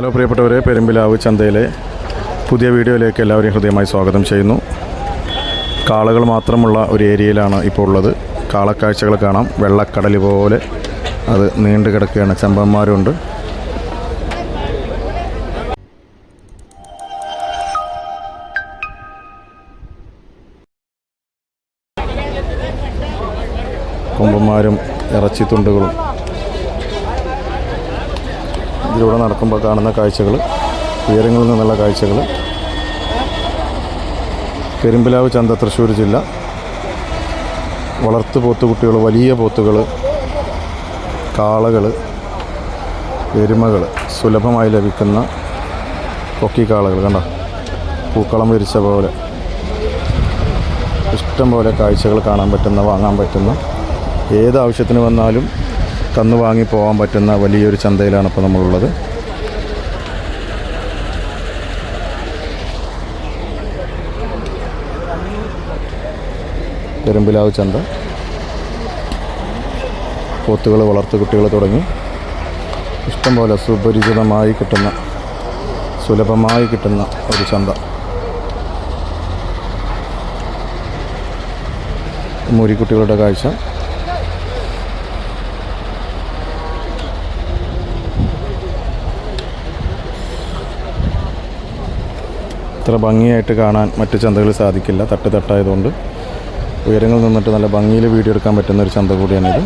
Hello പ്രിയപ്പെട്ടവരെ പെരുമ്പിലാവ് ചന്തയിലെ പുതിയ വീഡിയോയിലേക്ക് എല്ലാവരെയും ഹൃദയമായി സ്വാഗതം ചെയ്യുന്നു. കാളകൾ മാത്രമുള്ള ഒരു ഏരിയയിലാണ് ഇപ്പോൾ ഉള്ളത്. കാളക്കാഴ്ചകൾ കാണാം. വെള്ളക്കടൽ പോലെ അത് നീണ്ടു കിടക്കുകയാണ്. ചെമ്പന്മാരുണ്ട്. കൊമ്പന്മാരും ഇറച്ചിത്തുണ്ടുകളും ഇതിലൂടെ നടക്കുമ്പോൾ കാണുന്ന കാഴ്ചകൾ ഉയരങ്ങളിൽ നിന്നുള്ള കാഴ്ചകൾ. പെരുമ്പിലാവ് ചന്ത തൃശ്ശൂർ ജില്ല. വളർത്തു പോത്തുകുട്ടികൾ വലിയ പോത്തുകൾ കാളകൾ എരുമകൾ സുലഭമായി ലഭിക്കുന്ന കൊക്കി കാളകൾ കണ്ടോ? പൂക്കളം വിരിച്ച പോലെ. ഇഷ്ടം പോലെ കാഴ്ചകൾ കാണാൻ പറ്റുന്ന വാങ്ങാൻ പറ്റുന്ന ഏത് ആവശ്യത്തിന് വന്നാലും കന്ന് വാങ്ങി പോകാൻ പറ്റുന്ന വലിയൊരു ചന്തയിലാണ് ഇപ്പോൾ നമ്മളുള്ളത്. പെരുമ്പിലാവ് ചന്ത. പോത്തുകൾ വളർത്തു കുട്ടികൾ തുടങ്ങി. ഇഷ്ടംപോലെ സുപരിചിതമായി കിട്ടുന്ന സുലഭമായി കിട്ടുന്ന ഒരു ചന്ത. മുരിക്കുട്ടികളുടെ കാഴ്ച. ഇത്ര ഭംഗിയായിട്ട് കാണാൻ മറ്റ് ചന്തകളിൽ സാധിക്കില്ല. തട്ട് തട്ടായതുകൊണ്ട് ഉയരങ്ങളിൽ നിന്നിട്ട് നല്ല ഭംഗിയിൽ വീഡിയോ എടുക്കാൻ പറ്റുന്ന ഒരു ചന്ത കൂടിയാണിത്.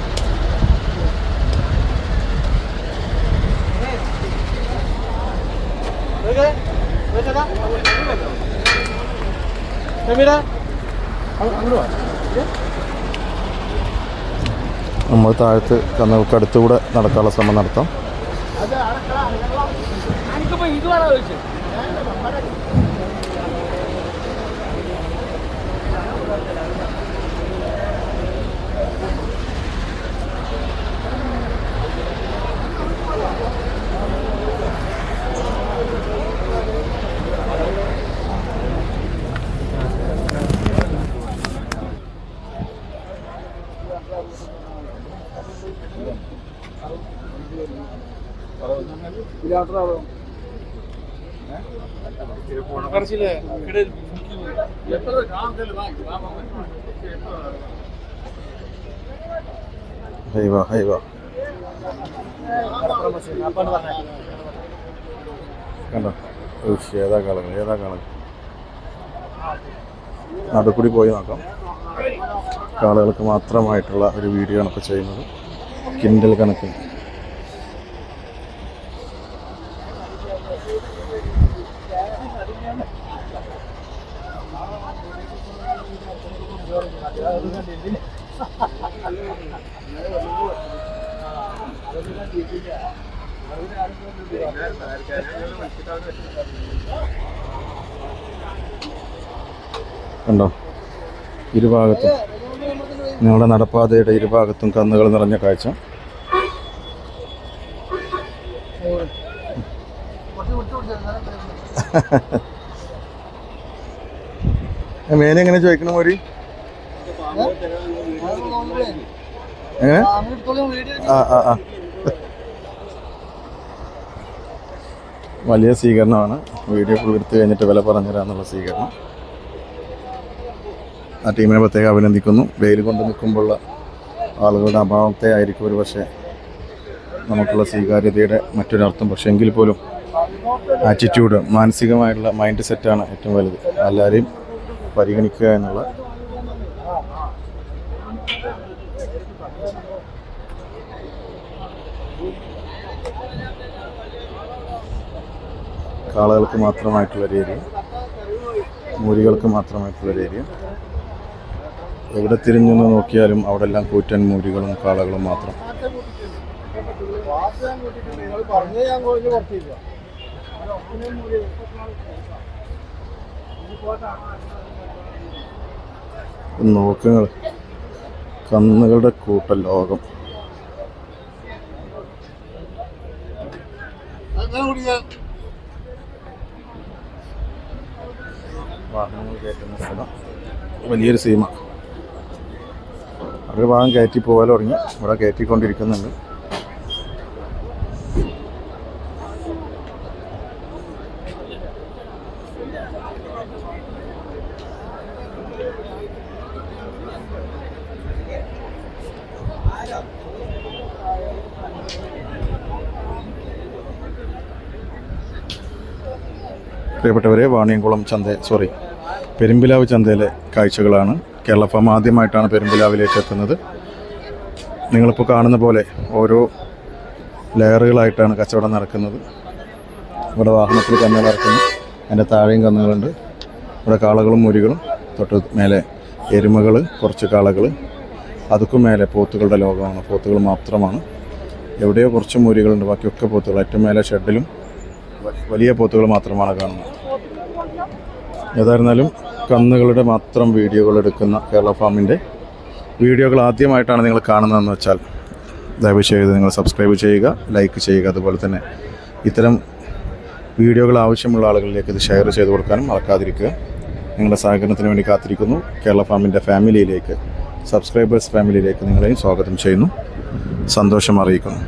നമ്മൾ താഴത്ത് കന്നുകൾക്ക് അടുത്തുകൂടെ നടക്കാനുള്ള ശ്രമം നടത്താം. Bilardo alalım. ഉഷ്, ഏതാ കാലങ്ങൾ ഏതാ കാലങ്ങൾ നടുക്കുടി പോയി നോക്കാം. കാളുകൾക്ക് മാത്രമായിട്ടുള്ള ഒരു വീഡിയോ ആണ് ഇപ്പോൾ ചെയ്യുന്നത്. കിൻഡൽ കണക്കിന് കണ്ടോ? ഇരുഭാഗത്തും ഞങ്ങളുടെ നടപ്പാതയുടെ ഇരുഭാഗത്തും കന്നുകൾ നിറഞ്ഞ കാഴ്ച. മേനെ എങ്ങനെ ചോദിക്കണം മോരി? എങ്ങനെ? ആ ആ ആ. വലിയ സ്വീകരണമാണ്. വീഡിയോ ഫുൾ എടുത്തു കഴിഞ്ഞിട്ട് വില പറഞ്ഞുതരാന്നുള്ള സ്വീകരണം. ആ ടീമിനെ പ്രത്യേകം അഭിനന്ദിക്കുന്നു. വെയിൽ കൊണ്ട് നിൽക്കുമ്പോഴുള്ള ആളുകളുടെ അഭാവത്തെ ആയിരിക്കും ഒരു പക്ഷേ നമുക്കുള്ള സ്വീകാര്യതയുടെ മറ്റൊരർത്ഥം. പക്ഷേ എങ്കിൽ പോലും ആറ്റിറ്റ്യൂഡ് മാനസികമായിട്ടുള്ള മൈൻഡ് സെറ്റാണ് ഏറ്റവും വലുത്. എല്ലാവരെയും പരിഗണിക്കുക എന്നുള്ള കാളകൾക്ക് മാത്രമായിട്ടുള്ളൊരു ഏരിയ മൂരികൾക്ക് മാത്രമായിട്ടുള്ളൊരു ഏരിയ എവിടെ തിരിഞ്ഞു നോക്കിയാലും അവിടെ എല്ലാം കൂറ്റൻ മൂരികളും കാളകളും മാത്രം. നോക്കുങ്ങൾ കന്നുകളുടെ കൂട്ട ലോകം. വാഹനങ്ങൾ കയറ്റുന്ന സ്ഥലം. വലിയൊരു സീമ. ഒരു ഭാഗം കയറ്റി പോകാൻ തുടങ്ങി. ഇവിടെ കയറ്റിക്കൊണ്ടിരിക്കുന്നുണ്ട്. പ്രിയപ്പെട്ടവരെ വാണിയംകുളം ചന്ത സോറി പെരുമ്പിലാവ് ചന്തയിലെ കാഴ്ചകളാണ്. കേരള ഫാം ആദ്യമായിട്ടാണ് പെരുമ്പിലാവിലേക്ക് എത്തുന്നത്. നിങ്ങളിപ്പോൾ കാണുന്ന പോലെ ഓരോ ലെയറുകളായിട്ടാണ് കച്ചവടം നടക്കുന്നത്. ഇവിടെ വാഹനത്തിൽ കന്നുകൾ ഇറക്കുന്നു അതിന്റെ താഴെയും കന്നുകളുണ്ട്. ഇവിടെ കാളകളും മുരികളും തൊട്ട് മേലെ എരുമകൾ കുറച്ച് കാളകൾ അതുക്കും മേലെ പോത്തുകളുടെ ലോകമാണ്. പോത്തുകൾ മാത്രമാണ്. എവിടെയോ കുറച്ച് മുരികളുണ്ട്. ബാക്കിയൊക്കെ പോത്തുകൾ. ഏറ്റവും മേലെ ഷെഡിലും വലിയ പോത്തുകൾ മാത്രമാണ് കാണുന്നത്. ഏതായിരുന്നാലും കന്നുകളുടെ മാത്രം വീഡിയോകൾ എടുക്കുന്ന കേരള ഫാമിന്റെ വീഡിയോകൾ ആദ്യമായിട്ടാണ് നിങ്ങൾ കാണുന്നതെന്ന് വെച്ചാൽ ദയവ് ചെയ്ത് നിങ്ങൾ സബ്സ്ക്രൈബ് ചെയ്യുക ലൈക്ക് ചെയ്യുക. അതുപോലെ തന്നെ ഇത്തരം വീഡിയോകൾ ആവശ്യമുള്ള ആളുകളിലേക്ക് ഇത് ഷെയർ ചെയ്ത് കൊടുക്കാനും മറക്കാതിരിക്കുക. നിങ്ങളുടെ സഹകരണത്തിന് വേണ്ടി കാത്തിരിക്കുന്നു. കേരള ഫാമിന്റെ ഫാമിലിയിലേക്ക് സബ്സ്ക്രൈബേഴ്സ് ഫാമിലിയിലേക്ക് നിങ്ങളെയും സ്വാഗതം ചെയ്യുന്നു. സന്തോഷം അറിയിക്കുന്നു.